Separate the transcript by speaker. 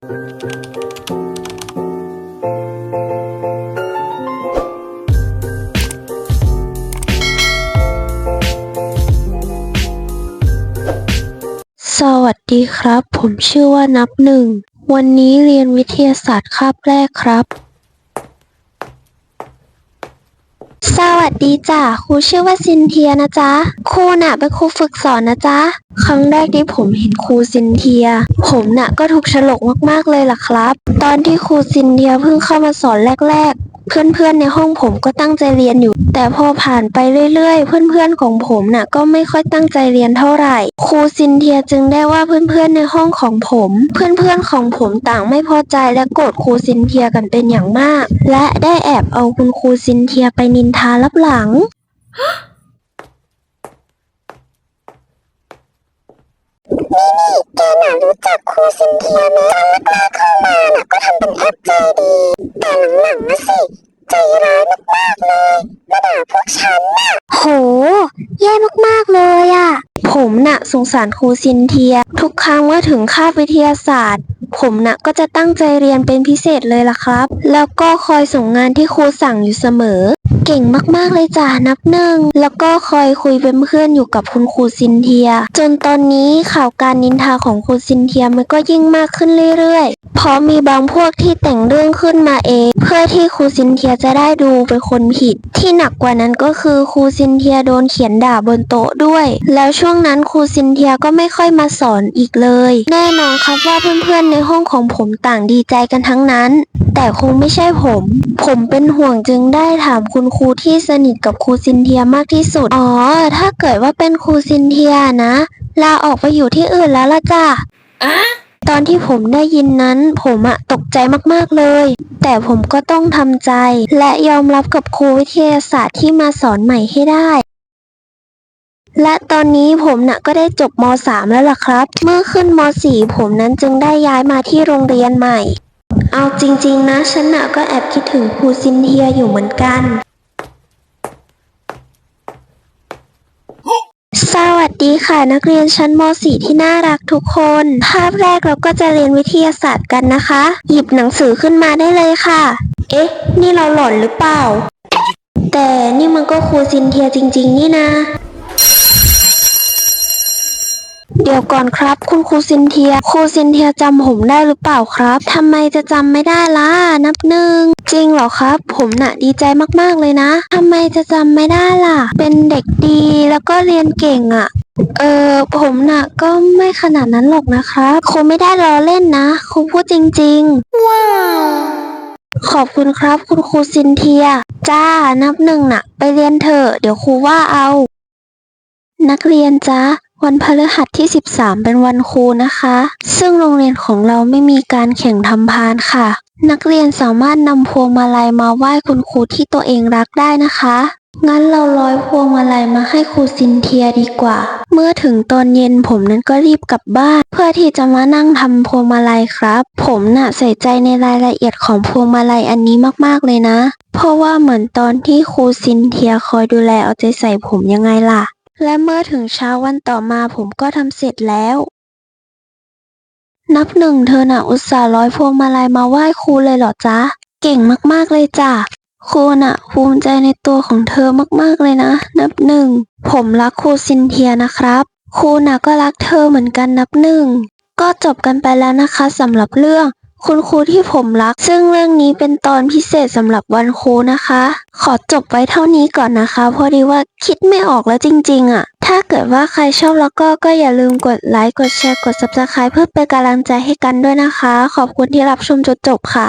Speaker 1: สวัสดีครับ ผมชื่อว่านับหนึ่ง วันนี้เรียนวิทยาศาสตร์คาบแรกครับ สวัสดีจ้ะครูชื่อว่าซินเทียนะจ๊ะครูน่ะเป็นครูฝึกสอนนะจ๊ะครั้งแรกที่ผมเห็นครูซินเทีย ผมน่ะก็ถูกฉลกมากๆเลยล่ะครับ ตอนที่ครูซินเทียเพิ่งเข้ามาสอนแรก ๆ เพื่อนๆในห้องผมก็ตั้งใจเรียนอยู่ แต่พอผ่านไปเรื่อยๆ เพื่อนๆของผมน่ะก็ไม่ค่อยตั้งใจเรียนเท่าไหร่ ครูซินเทียจึงได้ว่าเพื่อนๆในห้องของผม เพื่อนๆของผมต่างไม่พอใจและโกรธครูซินเทียกันเป็นอย่างมาก และได้แอบเอาคุณครูซินเทียไปนินทาลับหลังนี่นี่
Speaker 2: แกน่ะรู้จักครูซินเทียไหมตอนแรกๆเข้ามาน่ะก็ทำเป็นแอปใจดี แต่หลังๆนะสิใจร้ายมากๆเลยมาด่าพวกฉันน่ะ
Speaker 1: โห แย่มากๆเลยอะ ผมน่ะส งสารครูซินเทีย ทุกครั้งว่าถึงคาบวิทยาศาสตร์ ผมน่ะก็จะตั้งใจเรียนเป็นพิเศษเลยล่ะครับ แล้วก็คอยส่งงานที่ครูสั่งอยู่เสมอ เก่งมากๆเลยจ้ะนับหนึ่ง แล้วก็คอยคุยเป็นเพื่อนอยู่กับคุณครูซินเทีย จนตอนนี้ข่าวการนินทาของครูซินเทียมันก็ยิ่งมากขึ้นเรื่อยๆ เพราะมีบางพวกที่แต่งเรื่องขึ้นมาเอง เพื่อที่ครูซินเทียจะได้ดูเป็นคนผิด ที่หนักกว่านั้นก็คือครูซินเทียโดนเขียนด่าบนโต๊ะด้วย แล้วช่วงนั้นครูซินเทียก็ไม่ค่อยมาสอนอีกเลย แน่นอนครับว่าเพื่อนๆในห้องของผมต่างดีใจกันทั้งนั้น แต่คงไม่ใช่ผม ผมเป็นห่วงจึงได้ถามคุณครูที่สนิทกับครูซินเทียมากที่สุด อ๋อ ถ้าเกิดว่าเป็นครูซินเทียนะ ลาออกไปอยู่ที่อื่นแล้วล่ะจ้ะตอนที่ผมได้ยินนั้น ผมอะตกใจมากๆเลย แต่ผมก็ต้องทำใจ และยอมรับกับครูวิทยาศาสตร์ที่มาสอนใหม่ให้ได้และตอนนี้ผมน่ะก็ได้จบม .3 แล้วล่ะครับ เมื่อขึ้นม .4 ผมนั้นจึงได้ย้ายมาที่โรงเรียนใหม่ เอาจริง ๆ นะ ฉันน่ะก็แอบคิดถึงครูซินเทียอยู่เหมือนกัน สวัสดีค่ะนักเรียนชั้นม .4 ที่น่ารักทุกคน ภาพแรกเราก็จะเรียนวิทยาศาสตร์กันนะคะ หยิบหนังสือขึ้นมาได้เลยค่ะ เอ๊ะ นี่เราหลอนหรือเปล่า แต่นี่มันก็ครูซินเทียจริง ๆ นี่นะ เดี๋ยวก่อนครับ คุณครูซินเทีย ครูซินเทียจำผมได้หรือเปล่าครับทำไมจะจำไม่ได้ล่ะนับหนึ่งจริงเหรอครับ ผมน่ะดีใจมากๆเลยนะทำไมจะจำไม่ได้ล่ะ เป็นเด็กดีแล้วก็เรียนเก่งอะ่ะเออผมน่ะก็ไม่ขนาดนั้นหรอกนะครับครูไม่ได้ล้อเล่นนะครูพูดจริง ๆ
Speaker 2: ว้าว
Speaker 1: ขอบคุณครับ คุณครูซินเทีย จ้านับหนึ่งน่ะ ไปเรียนเถอะเดี๋ยวครูว่าเอา นักเรียนจ้า วันพฤหัสที่ 13 เป็นวันครูนะคะ ซึ่งโรงเรียนของเราไม่มีการแข่งทำพานค่ะ นักเรียนสามารถนำพวงมาลัยมาไหว้คุณครูที่ตัวเองรักได้นะคะ งั้นเราร้อยพวงมาลัยมาให้ครูซินเทียดีกว่า เมื่อถึงตอนเย็นผมนั้นก็รีบกลับบ้าน เพื่อที่จะมานั่งทำพวงมาลัยครับ ผมน่ะใส่ใจในรายละเอียดของพวงมาลัยอันนี้มากๆเลยนะ เพราะว่าเหมือนตอนที่ครูซินเทียคอยดูแลเอาใจใส่ผมยังไงล่ะ และเมื่อถึงเช้าวันต่อมาผมก็ทำเสร็จแล้ว นับหนึ่งเธอน่ะอุตส่าห์ร้อยพวงมาลัยมาไหว้ครูเลยเหรอจ๊ะ เก่งมากๆเลยจ้ะครูน่ะภูมิใจในตัวของเธอมากๆเลยนะ นับหนึ่งผมรักครูซินเทียนะครับ ครูน่ะก็รักเธอเหมือนกันนับหนึ่งก็จบกันไปแล้วนะคะสำหรับเรื่อง คุณครูที่ผมรัก ซึ่งเรื่องนี้เป็นตอนพิเศษสำหรับวันครูนะคะ ขอจบไว้เท่านี้ก่อนนะคะ พอดีว่าคิดไม่ออกแล้วจริง ๆอะ ถ้าเกิดว่าใครชอบแล้วก็ก็อย่าลืมกดไลค์ กดแชร์ กด subscribe เพื่อเป็นกำลังใจให้กันด้วยนะคะ ขอบคุณที่รับชมจนจบค่ะ